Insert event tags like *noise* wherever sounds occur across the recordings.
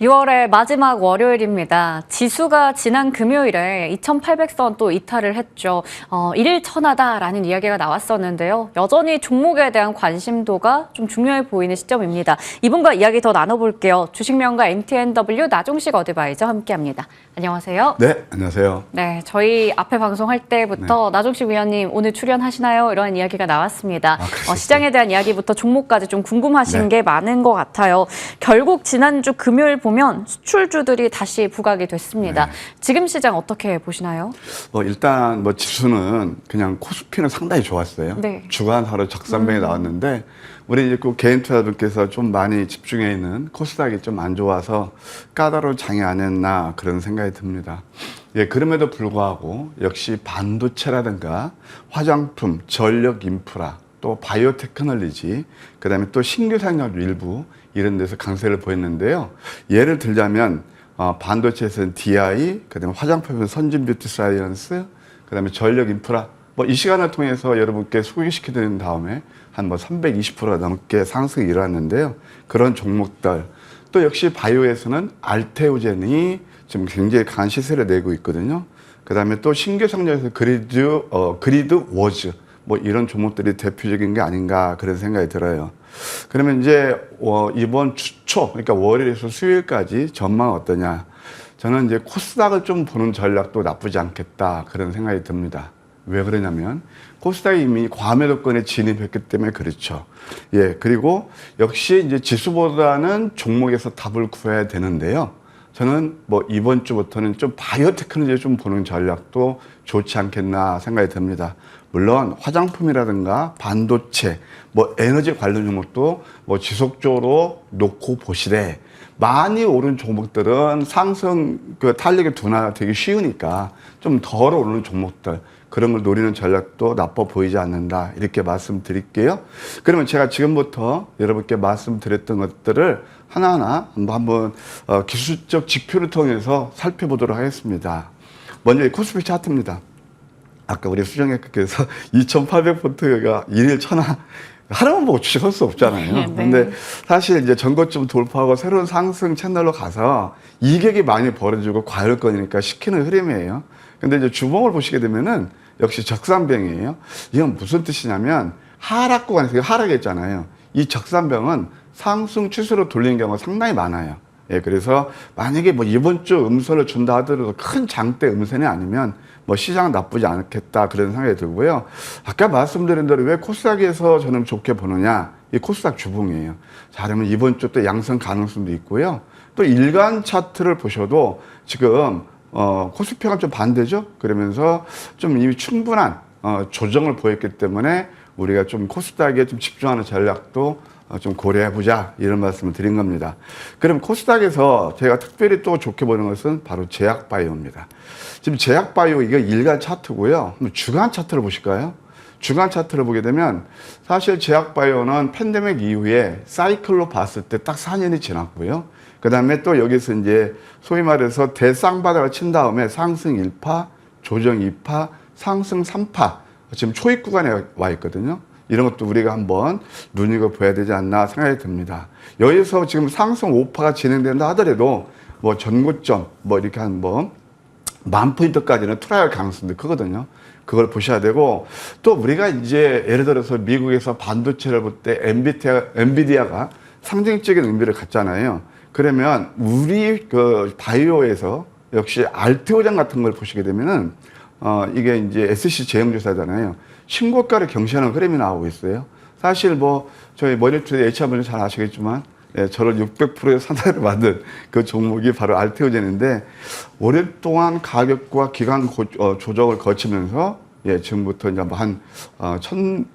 6월의 마지막 월요일입니다. 지수가 지난 금요일에 2,800선 또 이탈을 했죠. 어, 일일 천하다라는 이야기가 나왔었는데요. 여전히 종목에 대한 관심도가 좀 중요해 보이는 시점입니다. 이분과 이야기 더 나눠볼게요. 주식명가 MTNW 나종식 어드바이저 함께합니다. 안녕하세요. 네, 안녕하세요. 네, 저희 앞에 방송할 때부터 네. 나종식 위원님 오늘 출연하시나요? 이런 이야기가 나왔습니다. 그러셨어요? 어, 시장에 대한 이야기부터 종목까지 좀 궁금하신 네. 게 많은 것 같아요. 결국 지난주 금요일 보면 수출주들이 다시 부각이 됐습니다. 네. 지금 시장 어떻게 보시나요? 뭐 일단 뭐 지수는 그냥 코스피는 상당히 좋았어요. 네. 주간 하루 적산병이 나왔는데 우리 이제 그 개인 투자분께서 좀 많이 집중해 있는 코스닥이 좀 안 좋아서 까다로운 장이 아니었나 그런 생각이 듭니다. 예, 그럼에도 불구하고 역시 반도체라든가 화장품, 전력 인프라, 또 바이오 테크놀로지, 그 다음에 또 신규 산업 일부 이런 데서 강세를 보였는데요. 예를 들자면 어, 반도체에서는 DI, 그다음에 화장품에서 선진 뷰티 사이언스, 그다음에 전력 인프라 뭐 이 시간을 통해서 여러분께 소개시켜 드린 다음에 한 뭐 320% 넘게 상승이 일어났는데요. 그런 종목들 또 역시 바이오에서는 알테오젠이 지금 굉장히 강한 시세를 내고 있거든요. 그다음에 또 신규 상장에서 그리드 어 그리드 워즈 뭐 이런 종목들이 대표적인 게 아닌가 그런 생각이 들어요. 그러면 이제 어, 이번 주초 그러니까 월요일에서 수요일까지 전망 어떠냐? 저는 이제 코스닥을 좀 보는 전략도 나쁘지 않겠다 그런 생각이 듭니다. 왜 그러냐면 코스닥이 이미 과매도권에 진입했기 때문에 그렇죠. 예 그리고 역시 이제 지수보다는 종목에서 답을 구해야 되는데요. 저는 뭐 이번 주부터는 좀 바이오 테크놀로지 좀 보는 전략도 좋지 않겠나 생각이 듭니다. 물론 화장품이라든가 반도체, 뭐 에너지 관련 종목도 뭐 지속적으로 놓고 보시되 많이 오른 종목들은 상승 그 탄력의 둔화가 되기 쉬우니까 좀 덜 오르는 종목들 그런 걸 노리는 전략도 나빠 보이지 않는다 이렇게 말씀드릴게요. 그러면 제가 지금부터 여러분께 말씀드렸던 것들을 하나하나 한번 어, 기술적 지표를 통해서 살펴보도록 하겠습니다. 먼저 이 코스피 차트입니다. 아까 우리 수정학교께서 2,800포트가 *laughs* 일일 천하 하나만 보고 주식할 수 없잖아요. 네. 근데 사실 이제 전고점 돌파하고 새로운 상승 채널로 가서 이격이 많이 벌어지고 과열권이니까 시키는 흐름이에요. 근데 이제 주봉을 보시게 되면은 역시 적산병이에요. 이건 무슨 뜻이냐면 하락 구간에서 하락했잖아요. 이 적산병은 상승 추세로 돌리는 경우가 상당히 많아요. 예, 그래서 만약에 뭐 이번 주 음선을 준다 하더라도 큰 장대 음선이 아니면 뭐 시장 나쁘지 않겠다 그런 생각이 들고요. 아까 말씀드린 대로 왜 코스닥에서 저는 좋게 보느냐? 이 코스닥 주봉이에요. 자, 그러면 이번 주 또 양성 가능성도 있고요. 또 일간 차트를 보셔도 지금 어, 코스피가 좀 반대죠. 그러면서 좀 이미 충분한 어, 조정을 보였기 때문에 우리가 좀 코스닥에 좀 집중하는 전략도 어, 좀 고려해 보자 이런 말씀을 드린 겁니다. 그럼 코스닥에서 제가 특별히 또 좋게 보는 것은 바로 제약바이오입니다. 지금 제약바이오 이게 일간 차트고요. 주간 차트를 보실까요? 주간 차트를 보게 되면 사실 제약바이오는 팬데믹 이후에 사이클로 봤을 때 딱 4년이 지났고요. 그 다음에 또 여기서 이제 소위 말해서 대쌍바닥을 친 다음에 상승 1파, 조정 2파, 상승 3파 지금 초입 구간에 와 있거든요. 이런 것도 우리가 한번 눈여겨봐야 되지 않나 생각이 듭니다. 여기서 지금 상승 5파가 진행된다 하더라도 뭐 전고점 뭐 이렇게 한뭐 만 포인트까지는 트라이얼 가능성도 크거든요. 그걸 보셔야 되고 또 우리가 이제 예를 들어서 미국에서 반도체를 볼 때 엔비디아, 엔비디아가 상징적인 의미를 갖잖아요. 그러면 우리 그 바이오에서 역시 알테오장 같은 걸 보시게 되면은 어 이게 이제 SC 제형조사잖아요. 신고가를 경시하는 흐름이 나오고 있어요. 사실 뭐 저희 머니투의 H분이 잘 아시겠지만 예, 저를 600%의 산다를 만든 그 종목이 바로 알테오젠인데 오랫동안 가격과 기간 고, 어, 조정을 거치면서 예, 지금부터 이제 뭐한 어, 천,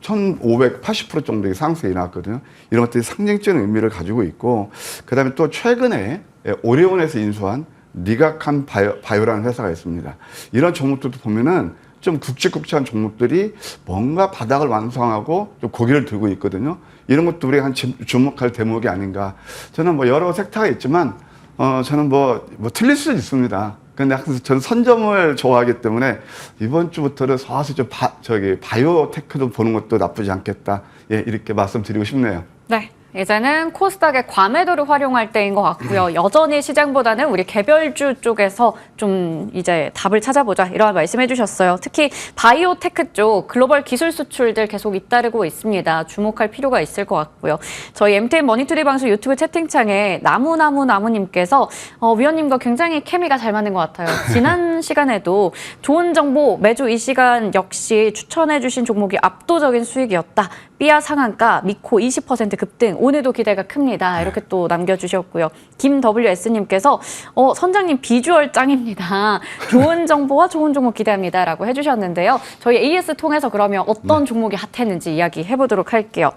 1,580% 정도의 상승이 나왔거든요. 이런 것들이 상징적인 의미를 가지고 있고, 그 다음에 또 최근에 예, 오리온에서 인수한 니각한 바이오, 바이오라는 회사가 있습니다. 이런 종목들도 보면은 좀 굵직굵직한 종목들이 뭔가 바닥을 완성하고 좀 고개를 들고 있거든요. 이런 것도 우리가 한 주- 주목할 대목이 아닌가. 저는 뭐 여러 섹터가 있지만, 어, 저는 뭐, 뭐 틀릴 수도 있습니다. 근데 항상 저는 선점을 좋아하기 때문에 이번 주부터는 서서히 좀 바, 저기 바이오 테크도 보는 것도 나쁘지 않겠다. 예, 이렇게 말씀드리고 싶네요. 네. 이제는 코스닥의 과매도를 활용할 때인 것 같고요. 여전히 시장보다는 우리 개별주 쪽에서 좀 이제 답을 찾아보자 이런 말씀해 주셨어요. 특히 바이오테크 쪽 글로벌 기술 수출들 계속 잇따르고 있습니다. 주목할 필요가 있을 것 같고요. 저희 MTN 머니투리 방송 유튜브 채팅창에 나무나무 나무님께서 어, 위원님과 굉장히 케미가 잘 맞는 것 같아요. *laughs* 지난 시간에도 좋은 정보 매주 이 시간 역시 추천해 주신 종목이 압도적인 수익이었다. 삐아 상한가 미코 20% 급등 오늘도 기대가 큽니다. 이렇게 또 남겨주셨고요. 김WS님께서 어, 선장님 비주얼 짱입니다. *laughs* 좋은 정보와 좋은 종목 기대합니다 라고 해주셨는데요. 저희 AS 통해서 그러면 어떤 종목이 핫했는지 이야기 해 보도록 할게요.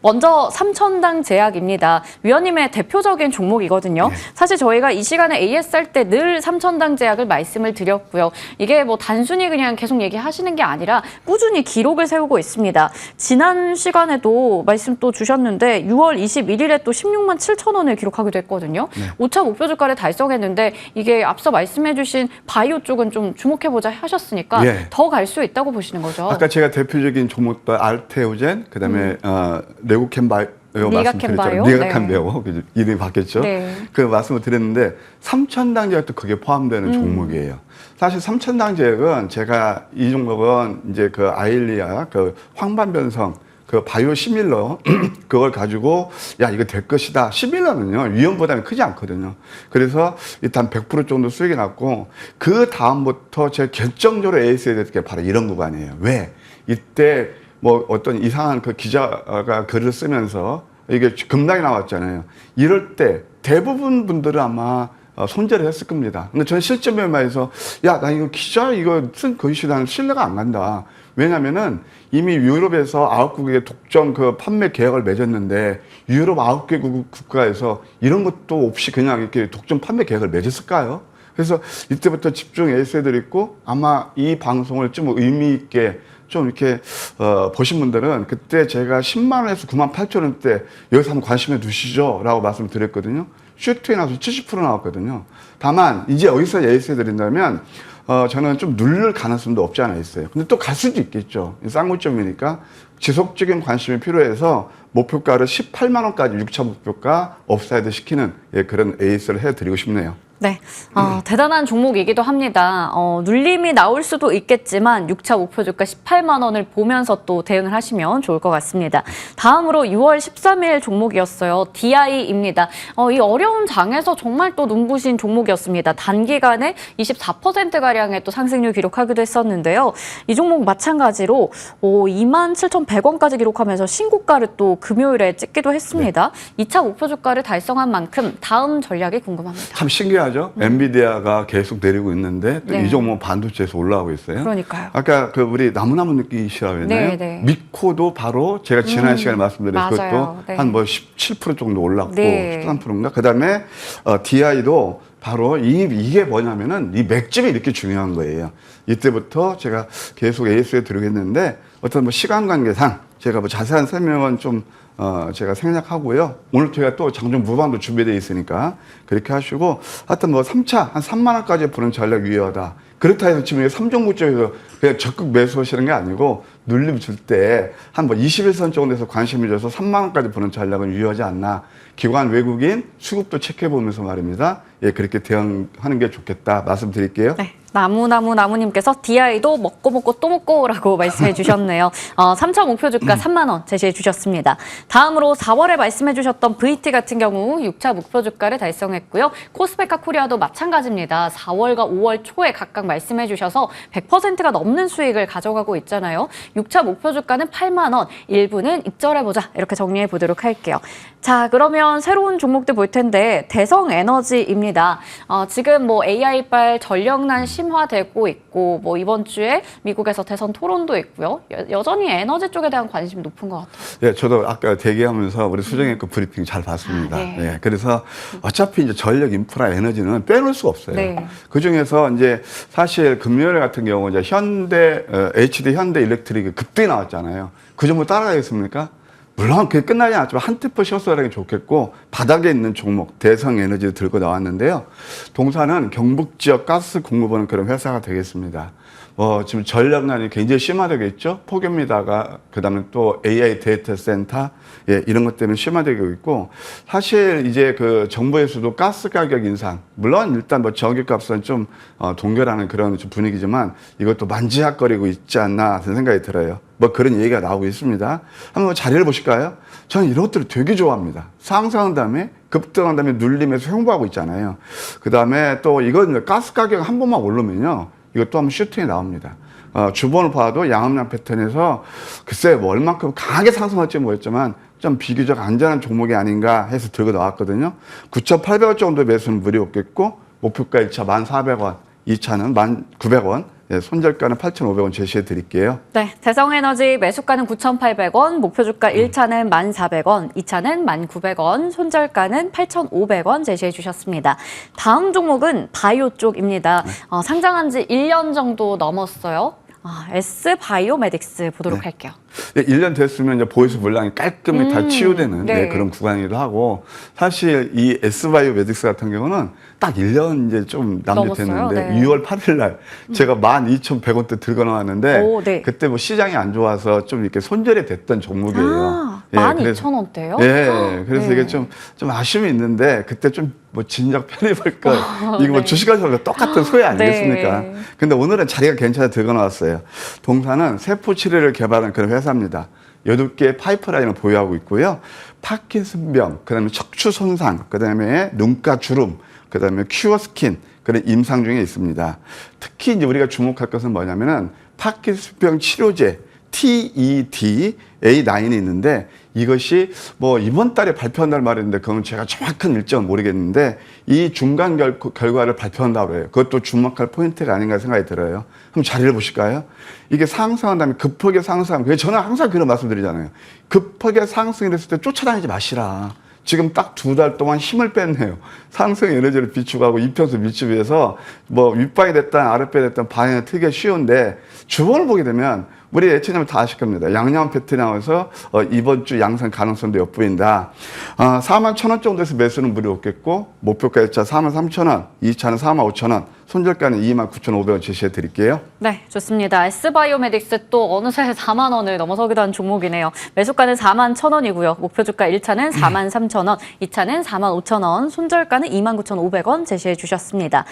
먼저 삼천당 제약입니다. 위원님의 대표적인 종목이거든요. 사실 저희가 이 시간에 AS 할 때 늘 삼천당 제약을 말씀을 드렸고요. 이게 뭐 단순히 그냥 계속 얘기하시는 게 아니라 꾸준히 기록을 세우고 있습니다. 지난 시간에도 말씀 또 주셨는데 6월 21일에 또 16만 7천 원을 기록하기도 했거든요. 오 5차 목표 주가를 달성했는데 이게 앞서 말씀해 주신 바이오 쪽은 좀 주목해 보자 하셨으니까 예. 더갈 수 있다고 보시는 거죠. 아까 제가 대표적인 종목도 알테오젠, 그다음에 어, 레고캠 바이오 니가캠 바이오? 말씀드렸잖아요. 니가캠 네. *laughs* 이름이 바뀌었죠. 네. 그 말씀을 드렸는데 삼천당제약도 그게 포함되는 음. 종목이에요. 사실 삼천당제약은 제가 이 종목은 이제 그 아일리아 그 황반변성 그 바이오 시밀러 *clears throat* 그걸 가지고 야 이거 될 것이다. 시밀러는요 위험 부담이 크지 않거든요. 그래서 일단 100% 정도 수익이 났고 그 다음부터 제가 결정적으로 AS에 대해 바로 이런 구간이에요. 왜 이때 뭐 어떤 이상한 그 기자가 글을 쓰면서 이게 급락이 나왔잖아요. 이럴 때 대부분 분들은 아마 어, 손절을 했을 겁니다. 근데 저는 실제 면에서 야, 나 이거 기자 이거 쓴 글씨 나는 신뢰가 안 간다. 왜냐면은 이미 유럽에서 아홉 국의 독점 그 판매 계약을 맺었는데 유럽 아홉 개 국- 국가에서 이런 것도 없이 그냥 이렇게 독점 판매 계약을 맺었을까요? 그래서 이때부터 집중 에이스들 있고 아마 이 방송을 좀 의미 있게 좀 이렇게 어, 보신 분들은 그때 제가 10만 원에서 9만 8천 원대 여기서 한번 관심을 두시죠 라고 말씀드렸거든요. 슈트에 나와서 70% 나왔거든요. 다만 이제 여기서 예시해 드린다면 어, 저는 좀 누를 가능성도 없지 않아 있어요. 근데 또 갈 수도 있겠죠. 쌍고점이니까 지속적인 관심이 필요해서 목표가를 18만 원까지 6차 목표가 업사이드 시키는 예, 그런 에이스를 해드리고 싶네요. 네, 어, 대단한 종목이기도 합니다. 어, 눌림이 나올 수도 있겠지만 6차 목표 주가 18만 원을 보면서 또 대응을 하시면 좋을 것 같습니다. 다음으로 6월 13일 종목이었어요. DI입니다. 어, 이 어려운 장에서 정말 또 눈부신 종목이었습니다. 단기간에 24%가량의 또 상승률 기록하기도 했었는데요. 이 종목 마찬가지로 오, 27,100원까지 기록하면서 신고가를 또 금요일에 찍기도 했습니다. 2차 목표 주가를 달성한 만큼 다음 전략이 궁금합니다. 참 신기 하죠? 엔비디아가 계속 내리고 있는데 또 네. 이 종목 반도체에서 올라오고 있어요. 그러니까요. 아까 그 우리 나무나무 느끼시라고 했나요? 네, 네. 미코도 바로 제가 지난 시간에 말씀드린. 그것도 네. 한뭐 17% 정도 올랐고 네. 13%인가? 그다음에 어, DI도 바로 이 이게 뭐냐면은 이 맥집이 이렇게 중요한 거예요. 이때부터 제가 계속 AS에 들어겠는데 어떤 뭐 시간 관계상 제가 뭐 자세한 설명은 좀 어, 제가 생략하고요. 오늘 제가 또 장중 무방도 준비되어 있으니까 그렇게 하시고 하여튼 뭐 3차 한 3만 원까지 보는 전략 유효하다. 그렇다 해서 지금 이게 3종구점에서 그냥 적극 매수하시는 게 아니고 눌림 줄 때 한 뭐 21선 정도에서 관심을 줘서 3만 원까지 보는 전략은 유효하지 않나. 기관 외국인 수급도 체크해 보면서 말입니다. 예, 그렇게 대응하는 게 좋겠다 말씀드릴게요. 네. 나무나무 나무님께서 DI도 먹고 먹고 또 먹고라고 *laughs* 말씀해 주셨네요. 어, 3차 목표 주가 3만 원 제시해 주셨습니다. 다음으로 4월에 말씀해 주셨던 VT 같은 경우 6차 목표 주가를 달성했고요. 코스페카 코리아도 마찬가지입니다. 4월과 5월 초에 각각 말씀해 주셔서 100%가 넘는 수익을 가져가고 있잖아요. 6차 목표 주가는 8만 원, 일부는 입절해 보자. 이렇게 정리해 보도록 할게요. 자, 그러면 새로운 종목들 볼 텐데 대성 에너지입니다. 어, 지금 뭐 AI발 전력난 심 화되고 있고 뭐 이번 주에 미국에서 대선 토론도 있고요. 여, 전히 에너지 쪽에 대한 관심이 높은 것 같아요. 예, 저도 아까 대기하면서 우리 수정의 그 브리핑 잘 봤습니다. 아, 네. 예, 그래서 어차피 이제 전력 인프라 에너지는 빼놓을 수가 없어요. 네. 그 중에서 이제 사실 금요일 같은 경우 이제 현대, 어, HD 현대 일렉트릭 급등이 나왔잖아요. 그 정도 따라가겠습니까? 물론 그게 끝나지 않았지만 한 템포 쉬었어야 좋겠고 바닥에 있는 종목 대성 에너지를 들고 나왔는데요. 동사는 경북 지역 가스 공급하는 그런 회사가 되겠습니다. 어, 지금 전력난이 굉장히 심화되고 있죠. 폭염이다가 그다음에 또 AI 데이터 센터 예, 이런 것 때문에 심화되고 있고 사실 이제 그 정부에서도 가스 가격 인상 물론 일단 뭐 전기값은 좀 어, 동결하는 그런 좀 분위기지만 이것도 만지작거리고 있지 않나 하는 생각이 들어요. 뭐 그런 얘기가 나오고 있습니다. 한번 자리를 보실까요? 저는 이런 것들을 되게 좋아합니다. 상승한 다음에 급등한 다음에 눌림에서 횡보하고 있잖아요. 그 다음에 또 이건 가스 가격 한 번만 오르면요. 이것도 한번 슈팅이 나옵니다. 어, 주번을 봐도 양음량 패턴에서 글쎄 뭐 얼만큼 강하게 상승할지 모르겠지만 좀 비교적 안전한 종목이 아닌가 해서 들고 나왔거든요. 9,800원 정도 매수는 무리 없겠고 목표가 1차 1,400원, 2차는 1,900원, 예, 손절가는 8,500원 제시해 드릴게요. 네, 대성에너지 매수가는 9,800원, 목표 주가 1차는 1,400원, 2차는 1,900원, 손절가는 8,500원 제시해 주셨습니다. 다음 종목은 바이오 쪽입니다. 어, 상장한 지 1년 정도 넘었어요. 아, S 바이오메딕스 보도록 네. 할게요. 예, 1년 됐으면 이제 보이스 물량이 깔끔히 다 음, 치유되는 네. 네, 그런 구간이기도 하고 사실 이 S바이오 메딕스 같은 경우는 딱 1년 이제 좀 남짓 넘었어요? 됐는데 네. 6월 8일 날 제가 12,100원대 들고 나왔는데 오, 네. 그때 뭐 시장이 안 좋아서 좀 이렇게 손절이 됐던 종목이에요. 아, 예, 그래서- 12,000원대요? 예, 그래서 네. 이게 좀, 좀 아쉬움이 있는데, 그때 좀 뭐 진작 편입할 걸. *laughs* 이거 뭐 네. 주식하셔서 똑같은 소리 아니겠습니까? 네. 근데 오늘은 자리가 괜찮아 들고 나왔어요. 동사는 세포 치료를 개발한 그런 회사 입니다. 여덟 개의 파이프라인을 보유하고 있고요. 파킨슨병, 그 다음에 척추 손상, 그 다음에 눈가 주름, 그 다음에 큐어 스킨, 그런 임상 중에 있습니다. 특히 이제 우리가 주목할 것은 뭐냐면은 파킨슨병 치료제, TED A9이 있는데 이것이 뭐 이번 달에 발표한다는 말인데 그건 제가 정확한 일정은 모르겠는데 이 중간 결, 결과를 발표한다고 해요. 그것도 주목할 포인트가 아닌가 생각이 들어요. 한번 자리를 보실까요? 이게 상승한 다음에 급하게 상승하면 그래서 저는 항상 그런 말씀드리잖아요. 급하게 상승이 됐을 때 쫓아다니지 마시라. 지금 딱 두 달 동안 힘을 뺐네요. 상승 에너지를 비추고 이평수 밀집에서 뭐 윗방이 됐든 아랫방이 됐든 방향이 틀기 쉬운데 주봉을 보게 되면 우리 예측하면 다 아실 겁니다. 양양 패턴이 나와서 어, 이번 주 양상 가능성도 엿보인다. 어, 4만 1천 원 정도에서 매수는 무리 없겠고 목표가 1차 4만 3천 원, 2차는 4만 5천 원, 손절가는 2만 9천 5백원 제시해 드릴게요. 네, 좋습니다. S바이오메딕스 또 어느새 4만 원을 넘어서기도 한 종목이네요. 매수가는 4만 1천 원이고요. 목표 주가 1차는 4만 3천 원, 2차는 4만 5천 원, 손절가는 2만 9천 5백원 제시해 주셨습니다.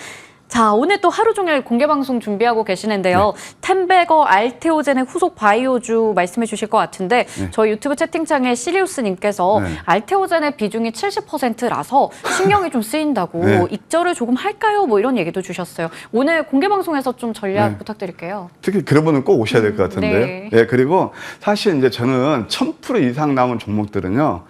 자, 오늘 또 하루 종일 공개 방송 준비하고 계시는데요. 템베거 알테오젠의 후속 바이오주 말씀해 주실 것 같은데 네. 저희 유튜브 채팅창에 시리우스 님께서 네. 알테오젠의 비중이 70%라서 신경이 좀 쓰인다고 네. 익절을 조금 할까요? 뭐 이런 얘기도 주셨어요. 오늘 공개 방송에서 좀 전략 네. 부탁드릴게요. 특히 그런 분은 꼭 오셔야 될 것 같은데요. 네. 예, 그리고 사실 이제 저는 1000% 이상 나온 종목들은요.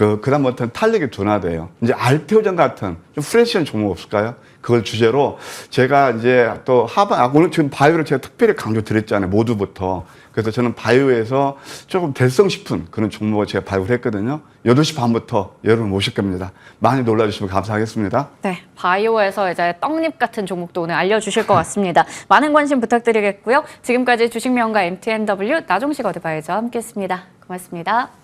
그, 그 다음부터는 탄력이 둔화돼요. 이제 알테오전 같은 좀 프레시한 종목 없을까요? 그걸 주제로 제가 이제 또 하반, 아, 오늘 지금 바이오를 제가 특별히 강조 드렸잖아요. 모두부터. 그래서 저는 바이오에서 조금 대성 싶은 그런 종목을 제가 발굴 했거든요. 8시 반부터 여러분 모실 겁니다. 많이 놀라주시면 감사하겠습니다. 네, 바이오에서 이제 떡잎 같은 종목도 오늘 알려주실 것 같습니다. *laughs* 많은 관심 부탁드리겠고요. 지금까지 주식명가 MTNW 나종식 어드바이저 함께 했습니다. 고맙습니다.